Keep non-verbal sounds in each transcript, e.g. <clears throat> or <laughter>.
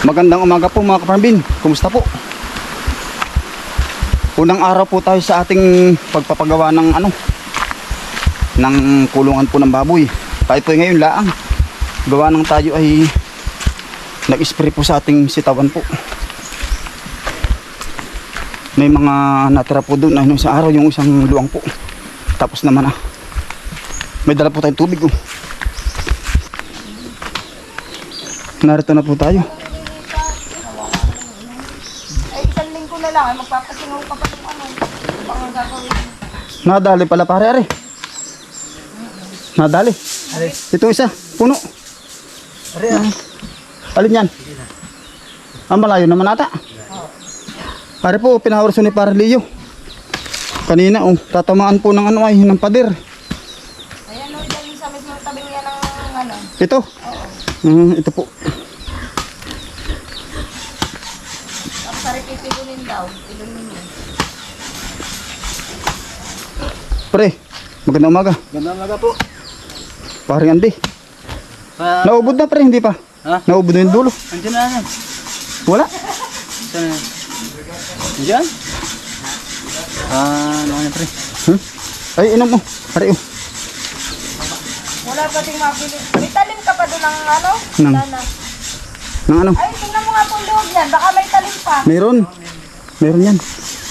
Magandang umaga po mga kaparambin. Kumusta po? Unang araw po tayo sa ating pagpapagawa ng ano ng kulungan po ng baboy. Tayo po ngayon laang. Gawa ng tayo ay nag-spray po sa ating sitawan po. May mga natira po doon ano, sa araw yung isang luwang po. Tapos naman ah. May dala po tayong tubig oh. Narito na po tayo. Ay, isang linggo na lang. Ay, magpapasingaw ka pa ng ano. Baka gagawin. Nadali pala pare are. Nadali. Ito isa, puno. Ah. Alin yan? Ang malayo naman ata. Pare po, pinawarso ni pare Leo. Kanina, oh, tatamaan po ng ano ay, ng pader. Ayan, o, dyan sa mismo tabi niya ng ano. Ito. Mm, ito po. Tapos sa pipigunin daw. Pigunin niya. Pre, magandang umaga. Ganda umaga po. Paring Andy. Pa, Naubod na pre, hindi pa. ha? Naubod na yung dulo. Andiyan na yan. Wala. Saan na? Andiyan? Ah, ano na pre? Hmm? Ay, inom mo. Pare, oh. Wala pa ding mapili. May talim ka pa doon ng ano? Nang-. Nang ano? Ay, tingnan mo nga po yung loob niyan. Baka may talim pa. Meron. Meron yan.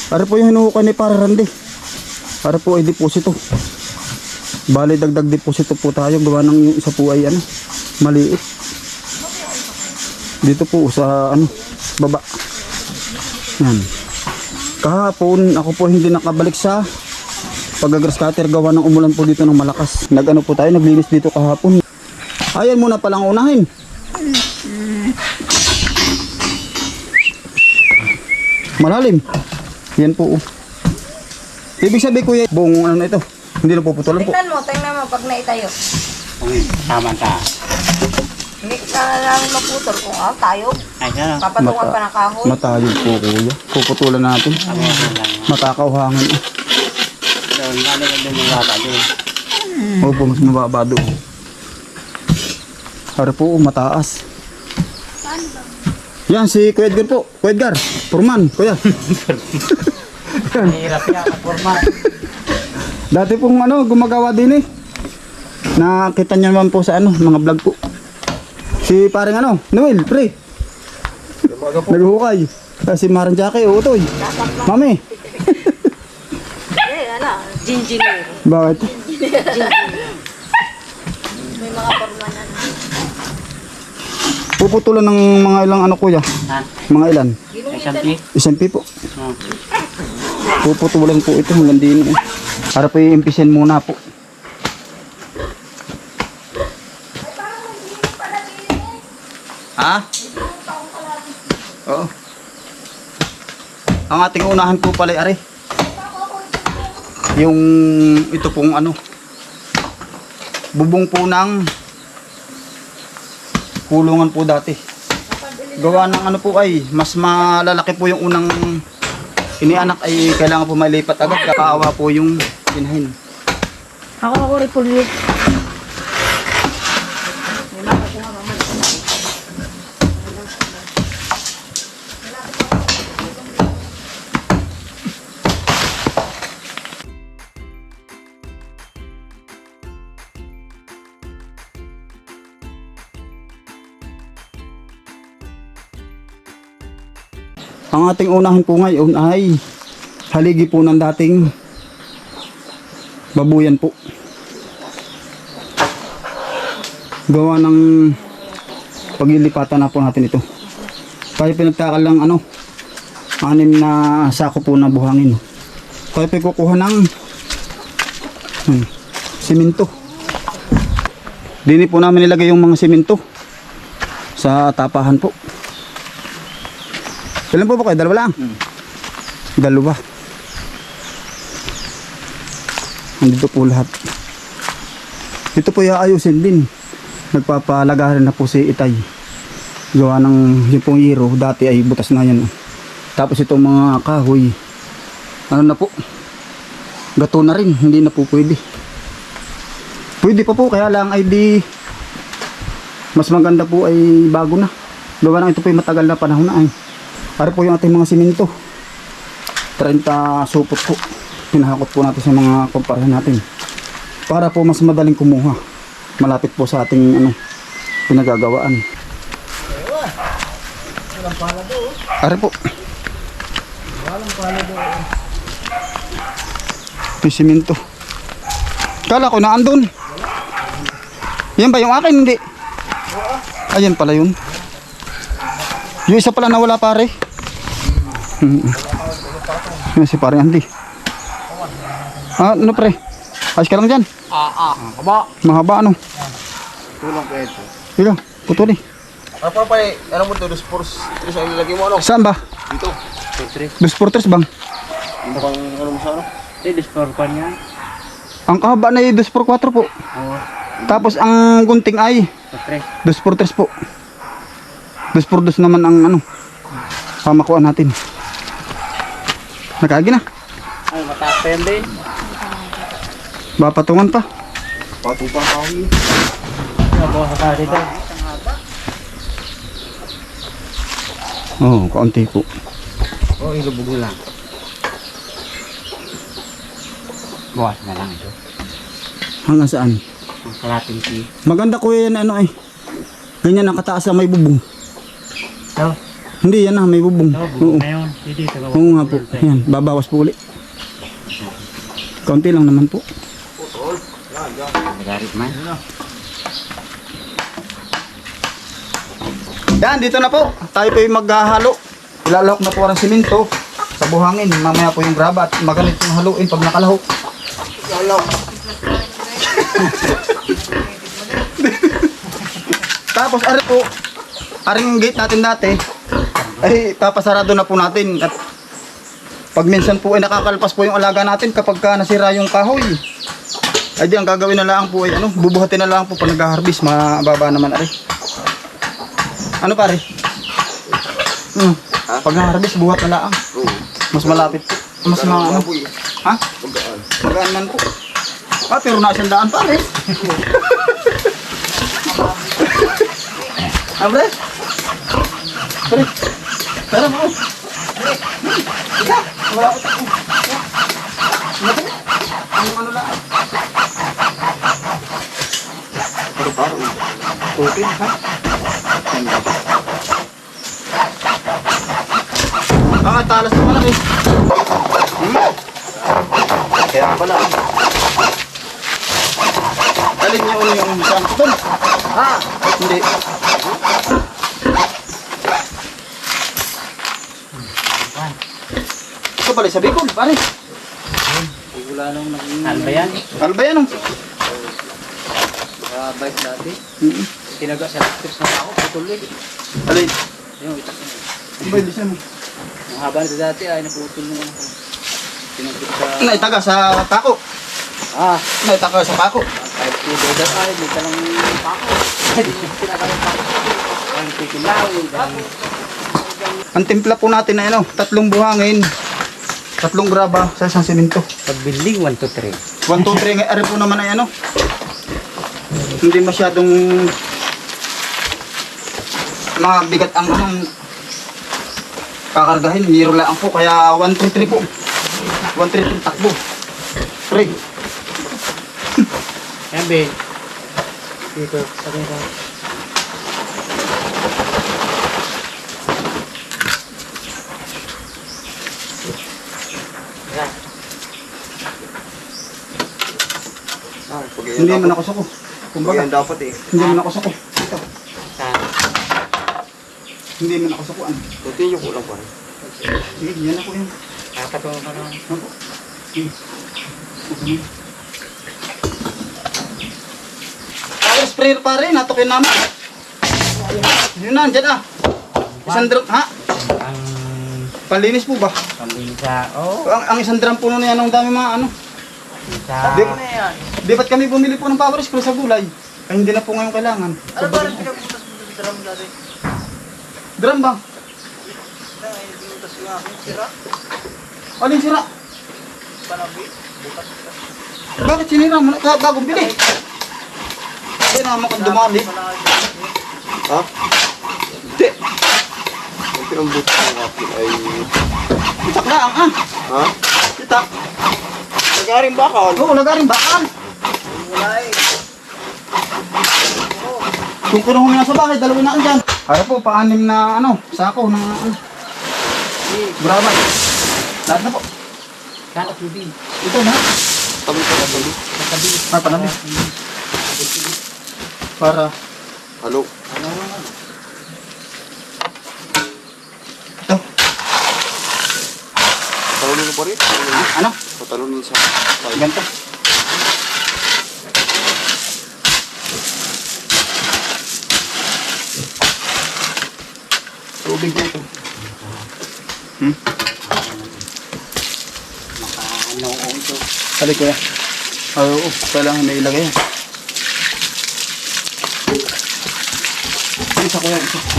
Para po yung hinuhukay ni para Randy. Para po ay deposito. Bali dagdag deposito po tayo. Gawa ng yung isa po ay ano, maliit. Dito po sa ano, baba. Yan. Kahapon ako po hindi nakabalik sa pagagrass cutter gawa ng umulan po dito ng malakas. Nagano po tayo, naglinis dito kahapon. Ayan muna palang unahin. Malalim. Yan po. oh. Ibig sabihin kuya, buong ano na ito. Hindi na puputulan po. Tingnan mo, tingnan mo pag naitayo. Tama ta. Hindi ka na namin maputol kung ah, tayo. Ay, sana. Papatungan pa ng kahoy. Matayog po kuya. Puputulan natin. Lang. Matakaw hangin. eh. Doon, bali ka doon yung bata doon. Opo, mas mababa doon. Para po, mataas. Yan, si Kuya Edgar po. Kuya Edgar, Purman, Kuya. <laughs> Hirap yan, forma. <laughs> Dati pong ano, gumagawa din eh. Nakita niyo naman po sa ano, mga vlog po. Si parang ano, Noel, pre. Naghuhukay. Kasi Marang Jackie, utoy. Mami, Eh, ano, gingineer. bakit? May mga forma na. Puputulan ng mga ilang ano kuya? Ha? Mga ilan? Ay, sampi. Isang pipo. Oh. Puputulan po ito hanggang din eh. Para po i-impisin muna po. Ha? Oo. Ang ating unahan po pala are. Yung ito pong ano. Bubong po ng kulungan po dati. Gawa ng ano po ay mas malalaki po yung unang inianak ay kailangan po malipat agad kakaawa po yung inahin. Ako ako repulyo. Ating unahan po ngayon ay haligi po ng dating babuyan po. Gawa ng paglilipatan na po natin ito. Kaya pinagtakal lang ano, anim na sako po na buhangin. Kaya kukuha ng hmm, simento. Dini po namin nilagay yung mga simento sa tapahan po. Ilan po ba kayo? Dalawa lang? Dalawa. Nandito po lahat. Ito po ayusin din. Nagpapalagaran na po si Itay. Gawa ng yung pong hero. Dati ay butas na yan. Tapos itong mga kahoy. Ano na po? Gato na rin. Hindi na po pwede. Pwede pa po. Kaya lang ay di mas maganda po ay bago na. Gawa ng ito po yung matagal na panahon na ay. Para po yung ating mga siminto. 30 supot po. Pinahakot po natin sa mga kumparahan natin. Para po mas madaling kumuha. Malapit po sa ating ano, pinagagawaan. Are po. Yung siminto. Kala ko na andun. Yan ba yung akin? Hindi. Ayan pala yun. Yung isa pala nawala pare. Hmm. Yan si pare Andy. Ah, ano pre? Ayos ka lang dyan. Ah, ah. Kaba. Mahaba ano. Tulong ko ito. Ilo, putuli. Ano pa pa eh, ano mo ito, pors, tres ang ilalagay mo ano? Saan ba? Dito. Dos porters bang? Bang ano mo sa ano? Hindi, dispor pa niya. Ang kahaba na yung por 4 po. Oo. Tapos ang gunting ay Siyempre. dos por 3 po. Dos por dos naman ang ano. Pamakuan natin. Nakagi na. Ay, mataas pa yan din. Bapatungan pa. Patupang kahoy. Nabawa sa dito. Oo, oh, kaunti po. Oo, ilubog mo lang. Bawas na lang ito. Hanggang saan? Ang kalating. Maganda kuya yan ano eh. Ganyan nakataas na may bubong. Ito. Hindi yan na, may bubong. Ito, Oo. buo na yun. Dito, ito. Oo nga po. Ayan, babawas po uli. Kaunti lang naman po. Nagarit man. Yan, dito na po. Tayo po yung maghahalo. Ilalahok na po ang siminto sa buhangin. Mamaya po yung graba at magalit yung haluin pag nakalahok. Ilalahok. <laughs> Tapos ari po, aring gate natin dati, ay papasarado na po natin at pag minsan po ay nakakalpas po yung alaga natin kapag ka nasira yung kahoy. Ay di ang gagawin na lang po ay ano, bubuhatin na lang po pag nag-harvest, mababa naman ari. Ano pare? Hmm. Pag na-harvest, buhat na lang. Mas malapit po. Mas mga ano. Baboy. Ha? Magaan. Man po. Ah, pero na isang daan pare. <laughs> ah, pre? Tara mo. Isa. Wala ko tako. Ano? Ano lang? Pero paro. Okay, ha? Ah, talas naman lang eh. Hmm. Kaya pala. Alin niyo yung? Doon. Ah, hindi. Pala sa Bicol, pare. Wala nang naging... Ano ba yan? Ano ba yan? oh? Uh, bike dati. Mm-mm. Tinaga sa electric na ako. Putol eh. Alin? Yung itak na. Ba yung lisan mo? Ang haba nito dati ay naputol mo ako. Tinagpit sa... Naitaga sa pako. Ah! Naitaga sa pako. Kahit si Dodo ay may talang pako. Tinaga yung pako. Ang tikilaw. Ang timpla po natin na ano, tatlong buhangin, tatlong graba sa isang simento. Pagbuilding 1 to 3. 1, 2, 3, nga ari po naman ay ano. Hindi masyadong mabigat ang anong kakargahin. Biro lang po. Kaya 1, 2, 3 po. 1, 3, 3 takbo. 3. Yan be. Dito. Sa dito. Hindi man ako suko. Kumbaga yan dapat eh. hindi man ako suko. Ito. Saan? Hindi man ako suko. Ano? Continue ko lang pare. Sige, yan ako yun. Kakatulong ka naman. Ano po? Sige. Okay. Power sprayer pa rin, natukin namin. Yun na, dyan ah. Isang drum, ha? Ang Palinis po ba? pambisa. Oh. Ang, ang isang drum po na yan, ang dami mga ano. Sa... Di, di ba't kami bumili po ng power sprayer sa gulay? Ay hindi na po ngayon kailangan. Ano ba rin pinaputas mo sa drum dati? Drum ba? Ay, pinutas nga ako. Sira? Alin sira? Panabi? Bakit sinira mo? na? Bagong bili. Hindi na makadumali. Panabi. Ha? Hindi. pinambot ng akin ay... Itak na ang ah. Ha? Itak. Nagaring bakal. Oo, lagaring bakal. Kung kuno mo na sa bahay, dalawin na dyan. Para po, paanim na ano, sako ng ano. Brabay. Lahat na po. Kala tubig. Ito na. Tabi ko na tabi. Katabi. Ah, panami. Para, Halo. Ano nga? ito. Talunin pa rin. Ano? Patalunin sa... Ganito. Tubig na ito. Hmm? Maka-ano ko ito. Sali kuya. Ah, Oo, kailangan may ilagay yan. Isa kuya, isa.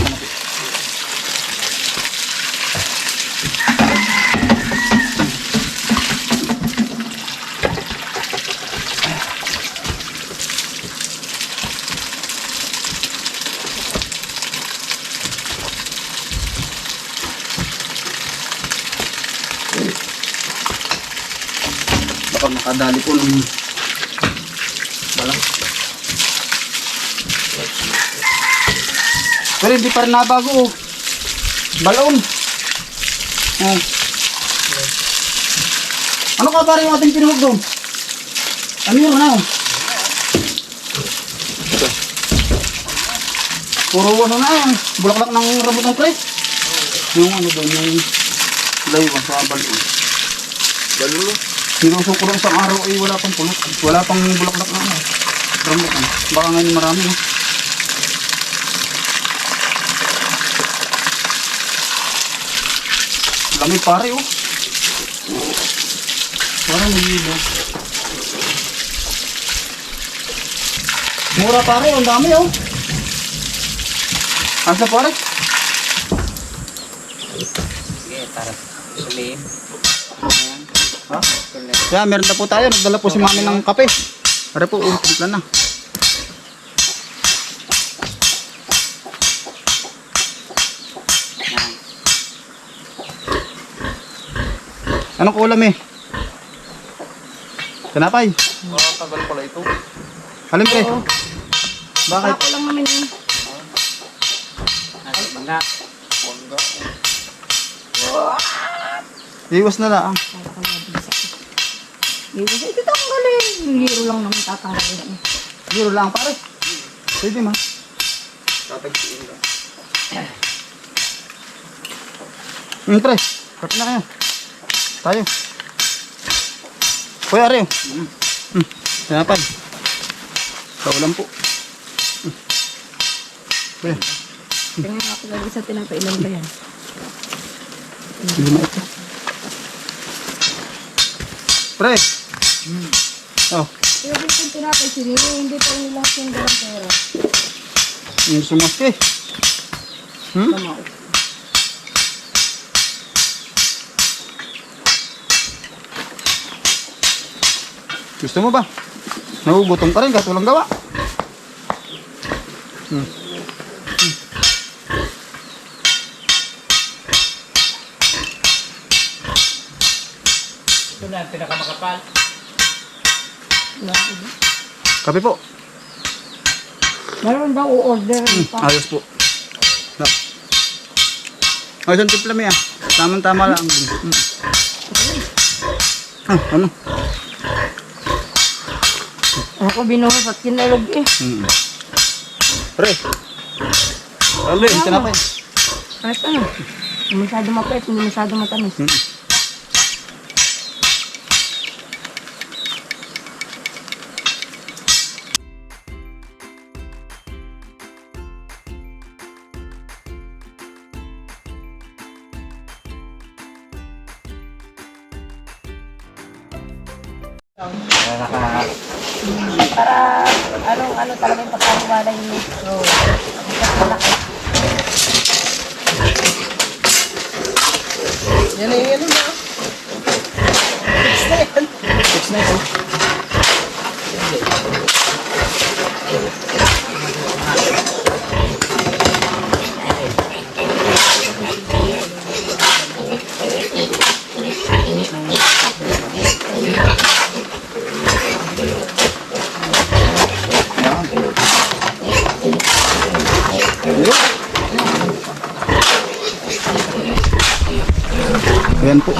Baka makadali po ng balang. Pero hindi pa rin nabago oh. Balon. Oh. Ano ka pare yung ating pinuhog doon? Ano yun ano? Puro ano na yan. Bulaklak ng rabot ng kres. Yung ano doon, yung layuan sa balon. Balon. Sinusok ko lang isang araw ay wala pang pulot. Wala pang bulaklak na ano. Rambutan. Baka ngayon marami no. Lamig pare oh. Parang hilo. Mura pare, ang dami oh. Asa pare? Sige, para sabihin. Ha? Kaya meron na po tayo. Nagdala po si mami ng kape. Para po, timpla na. Anong ulam eh? Kanapay. Ah, tagal pala ito. Alam pre. Bakit? Ako lang naman yun. Nasa bangga. Mangga. Iwas na lang. Hindi ko ito tanggalin. Yung liro lang naman tatanggalin. Zero lang pare. Pwede ma. Tatagsiin lang. Hmm, pre. Kape na kayo. Tayo. Kuya Areo. Hmm. Kanapay. Sa ulam po. Hmm. Kuya. Tingnan ako lagi sa tinapailan ba yan? Lima ito. Pre. Oh. Pero din kung tinapay sinili, hindi pa rin nilang sindalang pera. Yung sumaske. Hmm? Tama. Gusto mo ba? Nagugutom ka rin kahit walang gawa. Hmm. Ito na, pinakamakapal. Kape po. Meron daw o-order pa. Ayos po. Na. Ayos ang timpla mo yan. Tamang-tama lang. Hmm. Ah, ano? Ako binuhos at kinalog eh. Hmm. Pre. Ano yun? Tinapay. Kahit ano. Masyado mapait, hindi masyado matamis. Hmm. Naka... Para ano, ano talaga yung pagkakawala yung metro. Yan eh, ano na. Ayan po.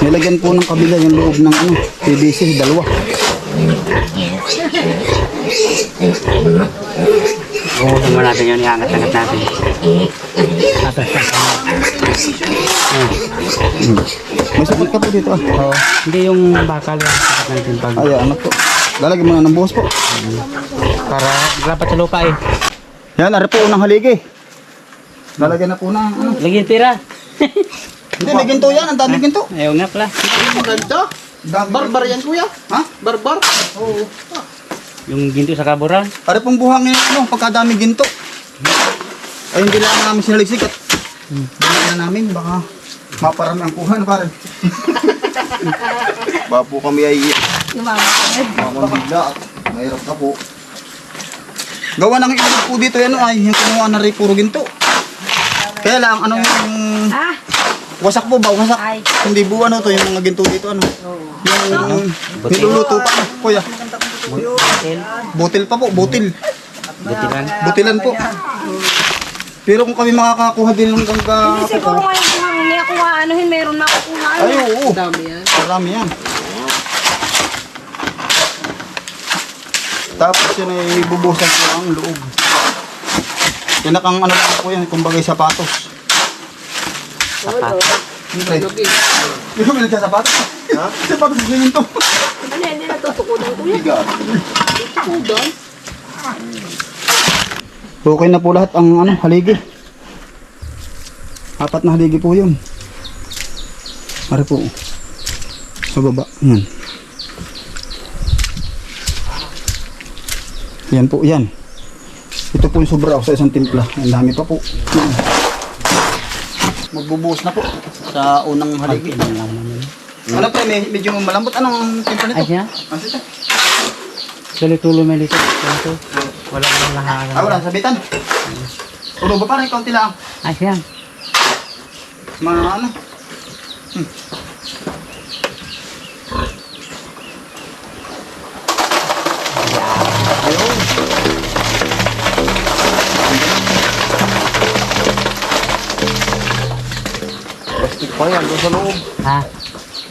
Nilagyan po ng kabila yung loob ng ano, PVC, dalawa. Buhusan mo natin yun, iangat-angat natin. May sakit ka po dito ah. Oo. Hindi yung bakal yung sakit natin pag... Ay, ano po. Lalagyan mo na ng buhos po. Para dapat sa lupa eh. Yan, ari po unang haligi. Lalagyan na po ng ano. Lagyan tira. <laughs> Hindi, may ginto yan. Ang dami ginto. Ayaw nga pala. Maganda. Barbar yan kuya. Ha? Barbar. Oo. Yung ginto sa kaburan. Ari pong buhangin ano, pagkadami ginto. Ay, hindi lang namin sinaligsik at balik na namin. Baka maparami ang kuha na pare. <laughs> Baka po kami ay Lumama ka Makakabigla at mahirap na po. Gawa ng ilog po dito yan ay yung kinuha na rin puro ginto. Kaya lang, ano yung Ah, wasak po ba? Wasak. Ay. Hindi po ano to, yung mga ginto dito ano. Yung niluluto pa. Kuya, Hotel. butil pa po, butil. Butilan. Butilan po. Pero kung kami makakakuha din ng gangga hindi siguro ngayon kung hindi ako anuhin, meron na ako kung ano. Ay, oo. Dami yan. Marami yan. Tapos yun ay bubusan ko ang loob. Pinakang ano lang po yan, kumbagay sapatos. Sapat. Hindi. Ko bilang sa sapatos. Ha? <laughs> Sapatos ganyan to. Ano, hindi natutukudan ko yan. Tukudan? Okay na po lahat ang ano, haligi. Apat na haligi po yun. Pare po. Sa baba. Yan. Yan po, yan. Ito po yung sobra sa isang timpla. Ang dami pa po. Yan. Magbubuhos na po sa unang haligi. Ano pa, may, medyo malambot. Anong timpla nito? Ay siya. Ano ito? Tuloy-tuloy may lito. Ito. Wala nang laharan. Ah, wala, sabitan. Puro ba parang kaunti lang? Ay siya. Mga ano? plastic pa yan. Doon sa loob. Ha?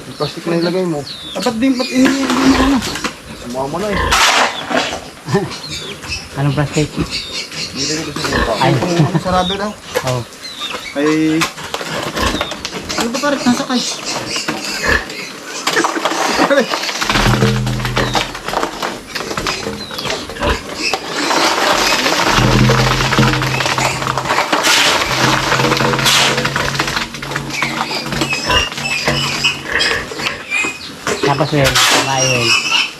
Yung plastic na ilagay mo. Dapat din, ba't hindi, mo ano? Sumama na eh. <laughs> Anong plastic? Hindi rin ito sa lupa. Ay. Kung ano, sarado daw. Oh. Ay... Ano ba parang nasakay? <laughs> Tapos yun, kumain.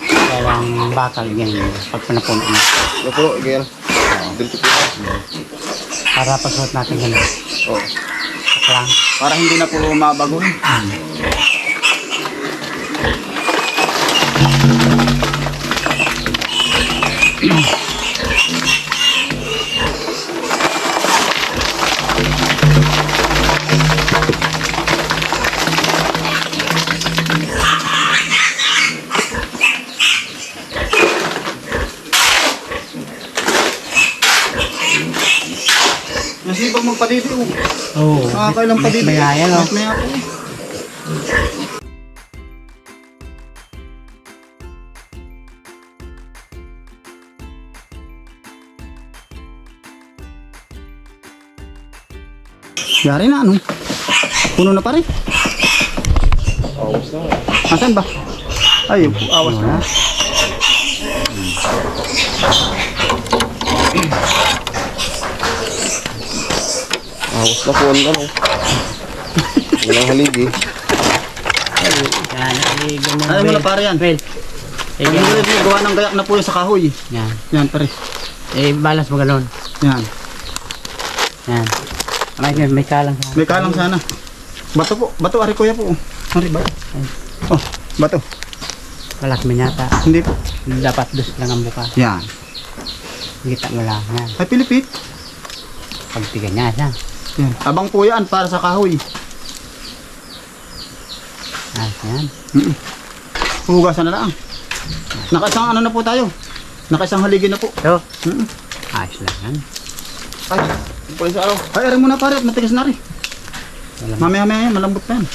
Kailang bakal ganyan. Pag panapuno na. Yung puno, ganyan. Dito po. Para pagsuot natin ganun. Oh. Saklang. Para hindi na po mabago. <clears throat> Nasipag magpadidi oh. Oo. Nakakailang padidi. May maya yan, oh. Maya po. Yari na ano? Puno na pare. Awas na. Asan ba? Ay, awas na. Awas na po ang ano. Walang haligi. Yan. Eh. Ay, mo na pare yan. Well. Eh, Ay, ganun. gawa ng gayak na po yung sa kahoy. Yan. Yan pare. Eh, balas mo ganun. Yan. Yan. May, may, may kalang sa May kalang sana. Bato po. Bato, ari kuya po. Ari, bato. Oh, bato. Balas mo yata. Hindi po. Dapat dos lang ang buka. Yan. Kita mo lang. Yan. Ay, pilipit. Pagtigan niya siya. Yan. Abang po yan para sa kahoy. Ah, yan. Hugasan na lang. Nakaisang ano na po tayo. Nakaisang haligi na po. So, Mm. ayos lang yan. Ay, pala sa ano? Ay, aray muna pare, at matigas na rin. Mamaya mamaya yan, malambot pa yan.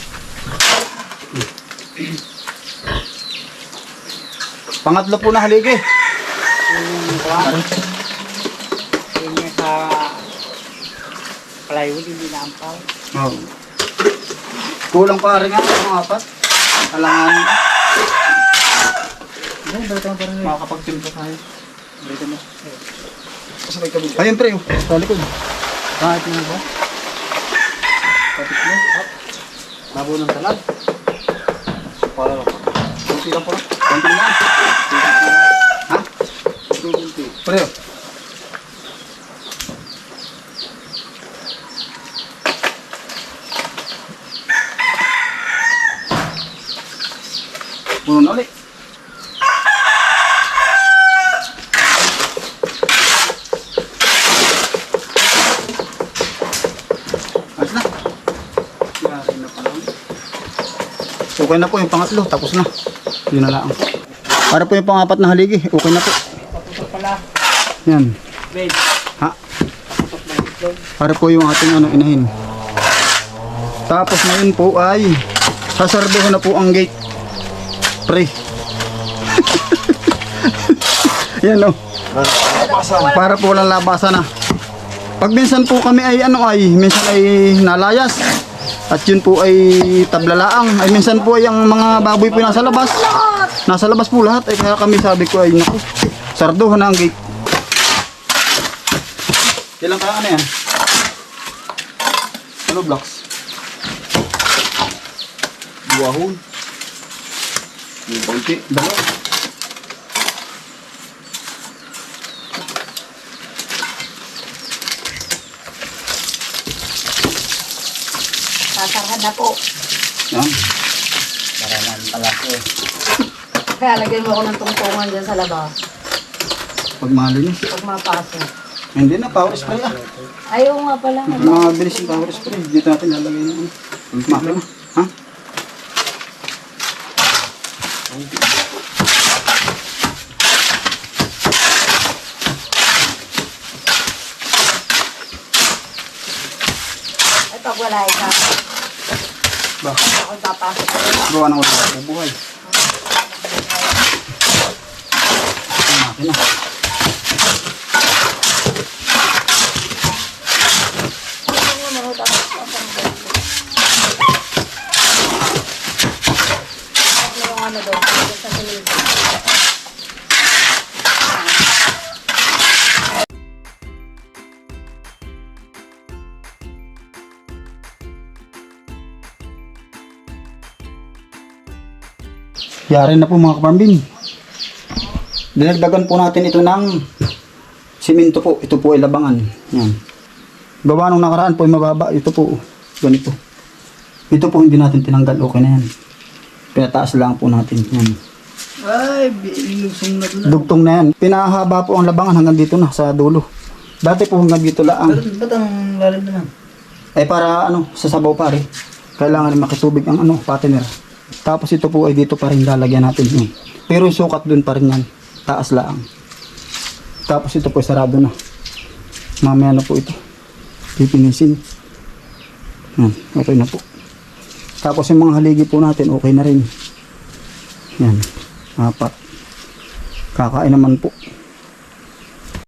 Pangatlo po na haligi. Yung kuwan. Yung yung sa plywood, hindi na ampaw. Oh. Kulang pa rin nga, mga apat. Alangan. Hindi, dito mo pa rin. Makakapag-timpla tayo. Dito mo. Ayun pre, sa likod. Kahit mo ba? Kapit mo. Labo ng talag. Para lang. Kunti lang po. Kunti lang. Ha? Pre, oh. Puno na ulit. Ayos na. Yari na pala. Okay na po yung pangatlo, tapos na. Yun na lang. Para po yung pangapat na haligi, okay na po. Patusok pala. Yan. Wait. Ha? Patusok na itlog. Para po yung ating ano, inahin. Tapos ngayon po ay sasarduhan na po ang gate. Pre. <laughs> Yan o. Para po walang labasan na. Pag minsan po kami ay ano ay, minsan ay nalayas. At yun po ay tablalaang. Ay minsan po ay ang mga baboy po nasa labas. Nasa labas po lahat. Ay kaya kami sabi ko ay naku, sarduhan na ang gate. Ilang kaya ano yan? Ano blocks? Buwahon. Yung konti. Dalawa. Na po. Yan. Para naman pala ko. Kaya lagyan mo ako ng tungtungan dyan sa labas. Pag malinis. Pag mapasok. Hindi na, power spray ah. Ayaw nga pala. Mga bilis yung power spray. Dito natin lalagay na. Makina. Ha? Ay, pag wala ka. Ba? Ako papasok. Gawa ng wala. Bubuhay. Makina. Ano Yari na po mga kapambin. Dinagdagan po natin ito ng simento po. Ito po ay labangan. Yan. Gawa nung nakaraan po ay mababa. Ito po. Ganito. Ito po hindi natin tinanggal. Okay na yan. Pinataas lang po natin. Yan. Ay, ilusong na doon. Dugtong na yan. Pinahaba po ang labangan hanggang dito na sa dulo. Dati po hanggang dito lang. ba't ang lalim naman? Ay para ano, sa sabaw pare. Kailangan makitubig ang ano, patiner. Tapos ito po ay dito pa rin lalagyan natin yun. Pero yung sukat dun pa rin yan. Taas lang. Tapos ito po ay sarado na. Mamaya na po ito. Pipinisin. Yan, okay na po. Tapos yung mga haligi po natin, okay na rin. Yan, apat. Kakain naman po.